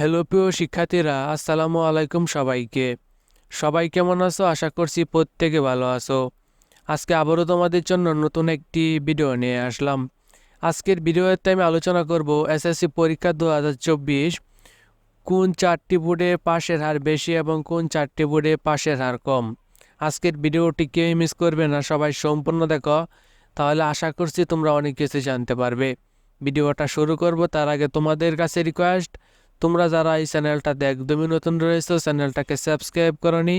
Hello, প্রিয় শিক্ষার্থীরা, আসসালামু আলাইকুম সবাইকে। সবাই কেমন আছো? আশা করছি প্রত্যেকে ভালো আছো। আজকে আবারও তোমাদের জন্য নতুন একটি ভিডিও নিয়ে আসলাম। আজকের ভিডিওতে আমি আলোচনা করব এসএসসি পরীক্ষা দু হাজার চব্বিশ, কোন চারটি বোর্ডে পাশের হার বেশি এবং কোন চারটি বোর্ডে পাশের হার কম। আজকের ভিডিওটি কেউই মিস করবে না, সবাই সম্পূর্ণ দেখো। তাহলে আশা করছি তোমরা অনেক কিছু জানতে পারবে। ভিডিওটা শুরু করব, তার আগে তোমাদের কাছে রিকোয়েস্ট তোমরা যারা এই চ্যানেলটাতে একদমই নতুন রয়েছে, চ্যানেলটাকে সাবস্ক্রাইব করনি,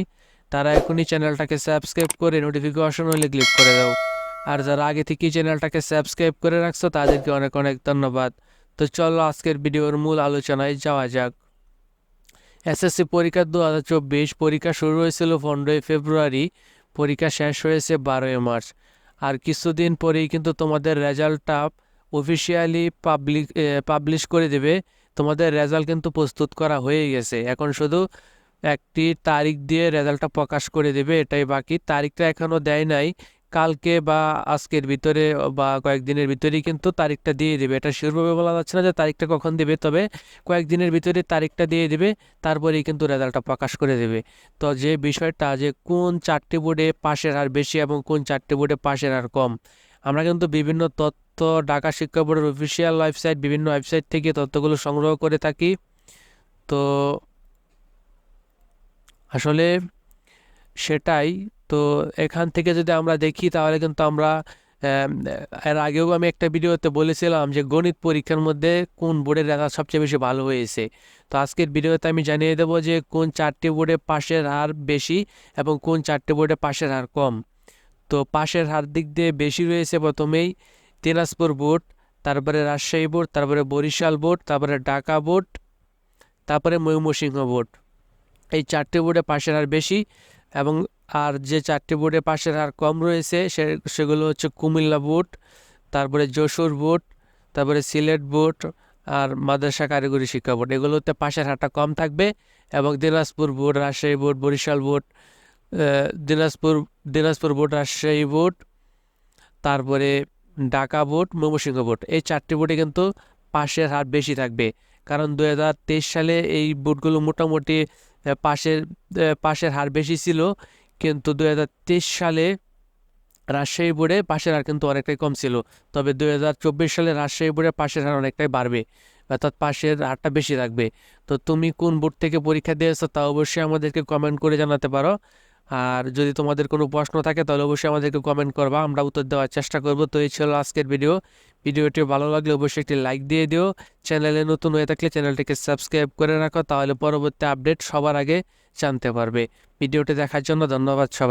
তারা এখনই চ্যানেলটাকে সাবস্ক্রাইব করে নোটিফিকেশন হলে ক্লিক করে দাও। আর যারা আগে থেকেই চ্যানেলটাকে সাবস্ক্রাইব করে রাখছো, তাদেরকে অনেক অনেক ধন্যবাদ। তো চলো আজকের ভিডিওর মূল আলোচনায় যাওয়া যাক। এসএসসি পরীক্ষা দু হাজার চব্বিশ পরীক্ষা শুরু হয়েছিল পনেরোই ফেব্রুয়ারি, পরীক্ষা শেষ হয়েছে বারোই মার্চ। আর কিছুদিন পরেই কিন্তু তোমাদের রেজাল্টটা অফিসিয়ালি পাবলিক পাবলিশ করে দেবে। তোমাদের রেজাল্ট কিন্তু প্রস্তুত করা হয়ে গেছে। এখন শুধু একটি তারিখ দিয়ে রেজাল্টটা প্রকাশ করে দেবে, এটাই বাকি। তারিখটা এখনও দেয় নাই। কালকে বা আজকের ভিতরে বা কয়েকদিনের ভিতরেই কিন্তু তারিখটা দিয়ে দেবে। এটা শিওরভাবে বলা যাচ্ছে না যে তারিখটা কখন দেবে, তবে কয়েকদিনের ভিতরে তারিখটা দিয়ে দেবে, তারপরেই কিন্তু রেজাল্টটা প্রকাশ করে দেবে। তো যে বিষয়টা যে কোন চারটি বোর্ডে পাশের হার বেশি এবং কোন চারটি বোর্ডে পাশের হার কম, আমরা কিন্তু বিভিন্ন তথ্য ঢাকা শিক্ষা বোর্ডের অফিসিয়াল ওয়েবসাইট বিভিন্ন ওয়েবসাইট থেকে তথ্যগুলো সংগ্রহ করে থাকি। তো আসলে সেটাই। তো এখান থেকে যদি আমরা দেখি, তাহলে কিন্তু আমরা এর আগেও আমি একটা ভিডিওতে বলেছিলাম যে গণিত পরীক্ষার মধ্যে কোন বোর্ডের রেজাল্ট সবচেয়ে বেশি ভালো হয়েছে। তো আজকের ভিডিওতে আমি জানিয়ে দেবো যে কোন চারটি বোর্ডে পাশের হার বেশি এবং কোন চারটি বোর্ডে পাশের হার কম। তো পাশের হার দিক দিয়ে বেশি রয়েছে প্রথমেই দিনাজপুর বোর্ড, তারপরে রাজশাহী বোর্ড, তারপরে বরিশাল বোর্ড, তারপরে ঢাকা বোর্ড, তারপরে ময়মনসিংহ বোর্ড। এই চারটি বোর্ডে পাশের হার বেশি এবং আর যে চারটি বোর্ডে পাশের হার কম রয়েছে সে, সেগুলো হচ্ছে কুমিল্লা বোর্ড, তারপরে যশোর বোর্ড, তারপরে সিলেট বোর্ড আর মাদ্রাসা কারিগরি শিক্ষা বোর্ড। এগুলোতে পাশের হারটা কম থাকবে এবং Dinajpur board, Rajshahi board, Barishal board Dinajpur Dinajpur board, Rajshahi board, তারপরে ঢাকা বোর্ড ময়মনসিংহ বোর্ড এই চারটি বোর্ডে কিন্তু পাশের হার বেশি থাকবে। কারণ দু হাজার তেইশ সালে এই বোর্ডগুলো মোটামুটি পাশের পাশের হার বেশি ছিল। কিন্তু দু হাজার তেইশ সালে রাজশাহী বোর্ডে পাশের হার কিন্তু অনেকটাই কম ছিল। তবে দু হাজার চব্বিশ সালে রাজশাহী বোর্ডে পাশের হার অনেকটাই বাড়বে। অর্থাৎ পাশের হারটা বেশি থাকবে। তো তুমি কোন বোর্ড থেকে পরীক্ষা দিয়েছ তা অবশ্যই আমাদেরকে কমেন্ট করে জানাতে পারো। আর যদি তোমাদের কোনো প্রশ্ন থাকে, তাহলে অবশ্যই আমাদেরকে কমেন্ট করবা, আমরা উত্তর দেওয়ার চেষ্টা করব। তো এই ছিল আজকের ভিডিও ভিডিওটি ভালো লাগলে অবশ্যই একটি লাইক দিয়ে দিও। চ্যানেলে নতুন হয়ে থাকলে চ্যানেলটিকে সাবস্ক্রাইব করে রাখো, তাহলে পরবর্তী আপডেট সবার আগে জানতে পারবে। ভিডিওটি দেখার জন্য ধন্যবাদ সবাই।